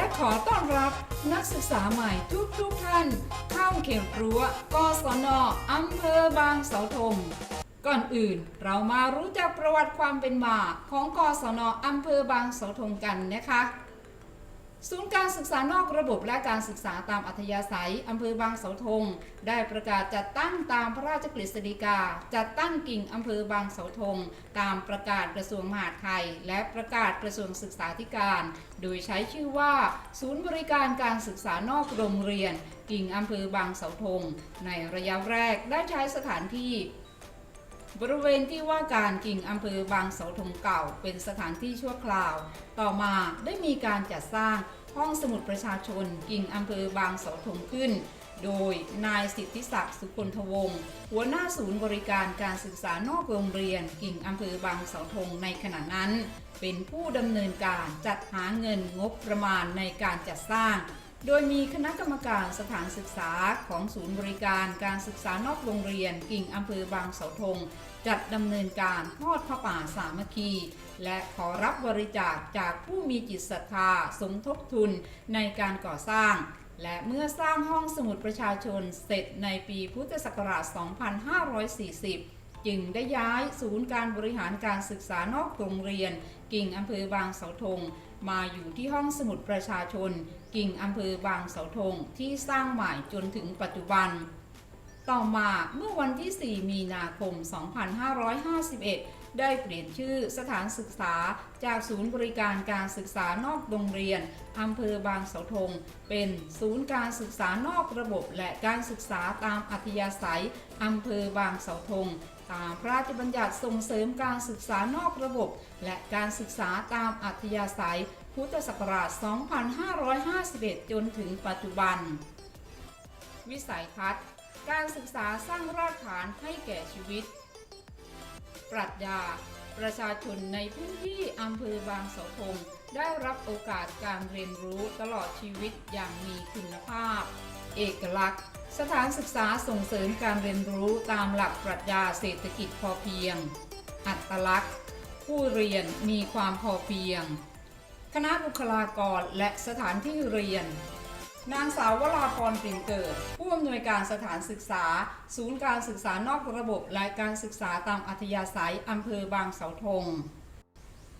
และขอต้อนรับนักศึกษาใหม่ทุกทุกๆท่าน เข้าเขตรั้วกศนอำเภอบางเสาธงก่อนอื่นเรามารู้จักประวัติความเป็นมาของกศนอำเภอบางเสาธงกันนะคะ ศูนย์การศึกษานอกระบบและการศึกษาตามอัธยาศัย อำเภอบางเสาธง ได้ประกาศจัดตั้งตามพระราชกฤษฎีกา จัดตั้งกิ่งอำเภอบางเสาธง ตามประกาศกระทรวงมหาดไทย และประกาศกระทรวงศึกษาธิการ โดยใช้ชื่อว่า ศูนย์บริการการศึกษานอกโรงเรียน กิ่งอำเภอบางเสาธง ในระยะแรกได้ใช้สถานที่ บริเวณที่ว่าการกิ่งอำเภอบางเสาธงเก่า เป็นสถานที่ชั่วคราว ต่อมาได้มีการจัดสร้างห้องสมุดประชาชนกิ่งอำเภอบางเสาธงขึ้น โดยนายสิทธิศักดิ์สุคนทวงศ์หัวหน้าศูนย์บริการการศึกษานอกโรงเรียน กิ่งอำเภอบางเสาธงในขณะนั้น เป็นผู้ดำเนินการจัดหาเงินงบประมาณในการจัดสร้าง โดยมีคณะกรรมการสถานศึกษาของศูนย์บริการการศึกษานอกโรงเรียนกิ่งอำเภอบางเสาธง จัดดำเนินการทอดพระป่าสามัคคี และขอรับบริจาคจากผู้มีจิตศรัทธาสมทบทุนในการก่อสร้าง และเมื่อสร้างห้องสมุดประชาชนเสร็จในปีพุทธศักราช 2540 จึงได้ย้ายศูนย์การบริหารการศึกษานอกโรงเรียน กิ่งอำเภอบางเสาธง มาอยู่ที่ห้องสมุดประชาชน กิ่งอำเภอบางเสาธงที่สร้างใหม่จนถึงปัจจุบัน ต่อมาเมื่อวันที่ 4 มีนาคม 2551 ได้เปลี่ยนชื่อสถานศึกษาจากศูนย์บริการการศึกษานอกโรงเรียนอำเภอบางเสาธง เป็นศูนย์การศึกษานอกระบบและการศึกษาตามอัธยาศัยอำเภอบางเสาธง ตามพระราชบัญญัติส่งเสริมการศึกษานอกระบบ และการศึกษาตามอัธยาศัย พุทธศักราช 2551 จนถึงปัจจุบัน วิสัยทัศน์ การศึกษาสร้างรากฐานให้แก่ชีวิต ปรัชญา ประชาชนในพื้นที่อำเภอบางเสาธงได้รับโอกาสการเรียนรู้ตลอดชีวิตอย่างมีคุณภาพ เอกลักษณ์ สถานศึกษาส่งเสริมการเรียนรู้ตามหลักปรัชญาเศรษฐกิจพอเพียง อัตลักษณ์ ผู้เรียนมีความพอเพียง คณะบุคลากรและสถานที่เรียน นางสาววราพรปิ่นเกิด ผู้อำนวยการสถานศึกษา ศูนย์การศึกษานอกระบบและการศึกษาตามอัธยาศัยอำเภอบางเสาธง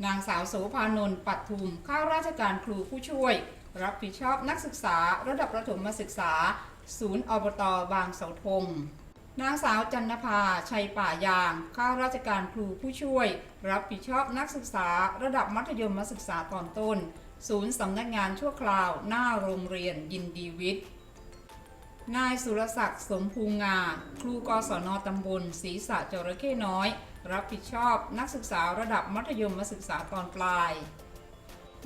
นางสาวโสภานนท์ปัทุมข้าราชการครูผู้ช่วย รับผิดชอบนักศึกษาระดับประถมศึกษา ศูนย์อบตบางเสาธงนางสาวจันนภาชัยป่ายาง ข้าราชการครูผู้ช่วย รับผิดชอบนักศึกษาระดับมัธยมศึกษาตอนต้น ศูนย์สำนักงานชั่วคราว หน้าโรงเรียนยินดีวิทย์ นายสุรศักดิ์สมภูงา ครูกศนตำบลศรีษะจระเข้น้อย รับผิดชอบนักศึกษาระดับมัธยมศึกษาตอนปลาย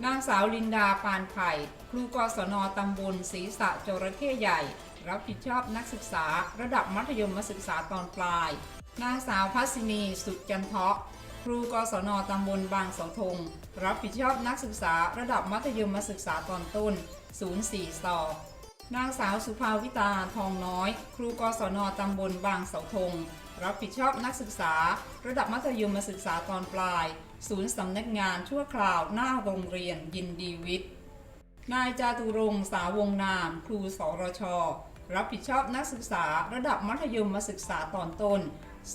นางสาวลินดาปานไผ่ ครูกศนตำบลศรีษะจระเข้ใหญ่ รับผิดชอบนักศึกษาระดับมัธยมศึกษาตอนปลาย นางสาวพัสินีสุขจันทะครูกศนตำบลบางเสาธงรับผิดชอบนักศึกษาระดับมัธยมศึกษาตอนต้น 04สอบนางสาวสุภาวิตาทองน้อย ครูกศนตำบลบางเสาธงรับผิดชอบนักศึกษา ระดับมัธยมศึกษาตอนปลาย ศูนย์สำนักงานชั่วคราวหน้าโรงเรียนยินดีวิทย์ นายจาตุรงสาวงนาม ครูสรช รับผิดชอบนักศึกษาระดับมัธยมศึกษาตอนต้น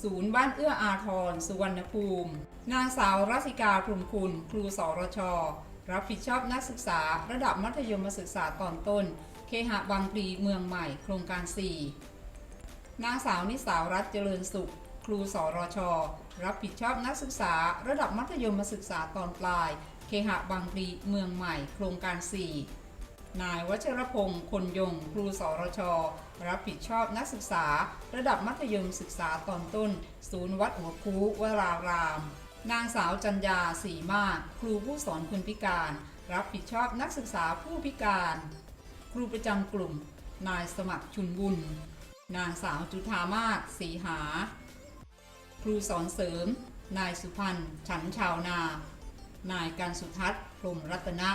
ศูนย์บ้านเอื้ออาทร สุวรรณภูมิ นางสาวรัสิกาพรมคุณ ครูสรช รับผิดชอบนักศึกษาระดับมัธยมศึกษาตอนต้น เคหะบางพลีเมืองใหม่ โครงการ 4 นางสาวนิสาวรัตเจริญสุข ครูสรช รับผิดชอบนักศึกษาระดับมัธยมศึกษาตอนปลาย เคหะบางพลีเมืองใหม่ โครงการ 4 นายวัชรพงศ์คนยง ครูสรช รับผิดชอบนักศึกษา ระดับมัธยมศึกษาตอนต้น ศูนย์วัดหัวคูวราราม นางสาวจัญญาสีมาก ครูผู้สอนคนพิการ รับผิดชอบนักศึกษาผู้พิการ ครูประจำกลุ่ม นายสมัครชุนบุญ นางสาวจุธามาศสีหา ครูสอนเสริม นายสุพันธ์ฉันชาวนา นายการสุทัศน์พรมรัตนะ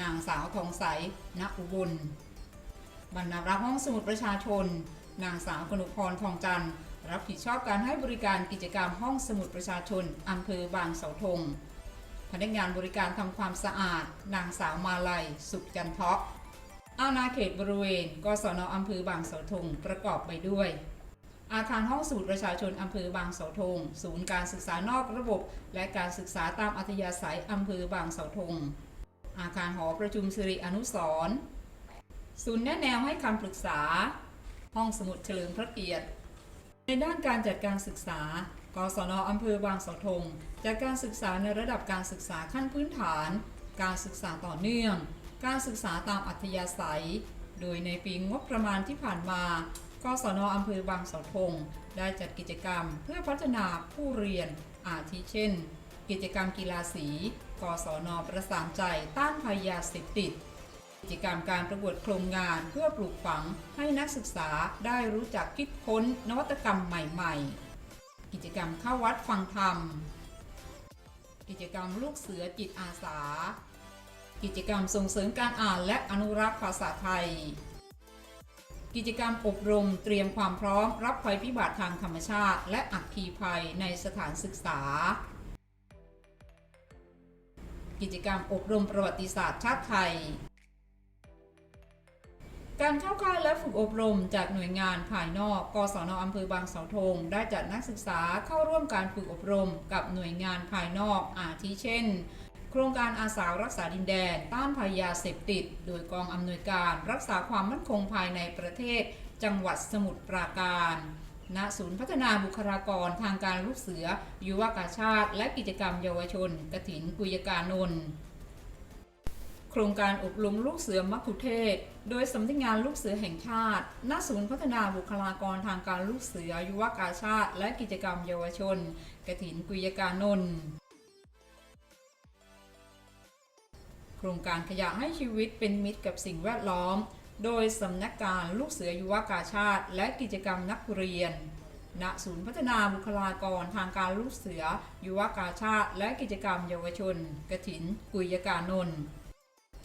นางสาวทองใสณอุบลบรรณารักห้องสมุดประชาชน นางสาวกนุพรทองจันทร์รับผิดชอบการให้บริการกิจกรรมห้องสมุดประชาชนอำเภอบางเสาธงพนักงานบริการทำความสะอาด นางสาวมาลัย สุขจันทะอาณาเขตบริเวณกศนอำเภอบางเสาธงประกอบไปด้วย อาคารห้องสมุดประชาชนอำเภอบางเสาธงศูนย์การศึกษานอกระบบ และการศึกษาตามอัธยาศัยอำเภอบางเสาธง อาคารหอประชุมสิริอนุสรณ์ศูนย์แนะแนวให้คำปรึกษา ห้องสมุดเฉลิมพระเกียรติ ในด้านการจัดการศึกษา กศนอำเภอบางสาธงจัดการศึกษาในระดับการศึกษาขั้นพื้นฐาน การศึกษาต่อเนื่อง การศึกษาตามอัธยาศัย โดยในปีงบประมาณที่ผ่านมา กศนอำเภอบางสาธงได้จัดกิจกรรมเพื่อพัฒนาผู้เรียนอาทิเช่น กิจกรรมกีฬาสี กศนประสานใจต้านภัยยาเสพติดกิจกรรมการประกวดโครงงานเพื่อปลูกฝังให้นักศึกษาได้รู้จักคิดค้นนวัตกรรมใหม่ ๆ กิจกรรมเข้าวัดฟังธรรม กิจกรรมลูกเสือจิตอาสา กิจกรรมส่งเสริมการอ่านและอนุรักษ์ภาษาไทย กิจกรรมอบรมเตรียมความพร้อมรับภัยพิบัติทางธรรมชาติ และอัคคีภัยในสถานศึกษา กิจกรรมอบรมประวัติศาสตร์ชาติไทย การเข้าค่ายและฝึกอบรมจากหน่วยงานภายนอก กศนอำเภอบางเสาธงได้จัดนักศึกษาเข้าร่วมการฝึกอบรมกับหน่วยงานภายนอกอาทิเช่น โครงการอาสารักษาดินแดนต้านภัยยาเสพติด โดยกองอำนวยการรักษาความมั่นคงภายในประเทศ จังหวัดสมุทรปราการ ณศูนย์พัฒนาบุคลากรทางการลูกเสือ ยุวกาชาติ และกิจกรรมเยาวชนกถินกุยการนนท์โครงการอบรมลูกเสือมัคคุเทศ โดยสำนักงานลูกเสือแห่งชาติ ณ ศูนย์พัฒนาบุคลากรทางการลูกเสือ ยุวกาชาติ และกิจกรรมเยาวชน กถินกุยการนนท์โครงการขยะให้ชีวิตเป็นมิตรกับสิ่งแวดล้อม โดยสำนักการลูกเสือยุวกาชาติ และกิจกรรมนักเรียน ณ ศูนย์พัฒนาบุคลากรทางการลูกเสือยุวกาชาติ และกิจกรรมเยาวชน กถิน กุยการนนท์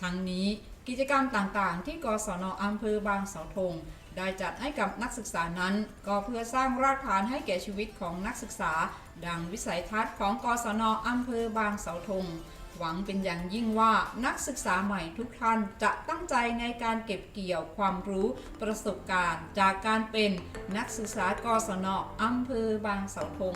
ทั้งนี้กิจกรรมต่างๆ ที่กศนอำเภอบางเสาธงได้จัดให้กับนักศึกษานั้น ก็เพื่อสร้างรากฐานให้แก่ชีวิตของนักศึกษา ดังวิสัยทัศน์ของกศนอำเภอบางเสาธง หวังเป็นอย่างยิ่งว่านักศึกษาใหม่ทุกท่านจะตั้งใจในการเก็บเกี่ยวความรู้ประสบการณ์ จากการเป็นนักศึกษากศนอำเภอบางเสาธง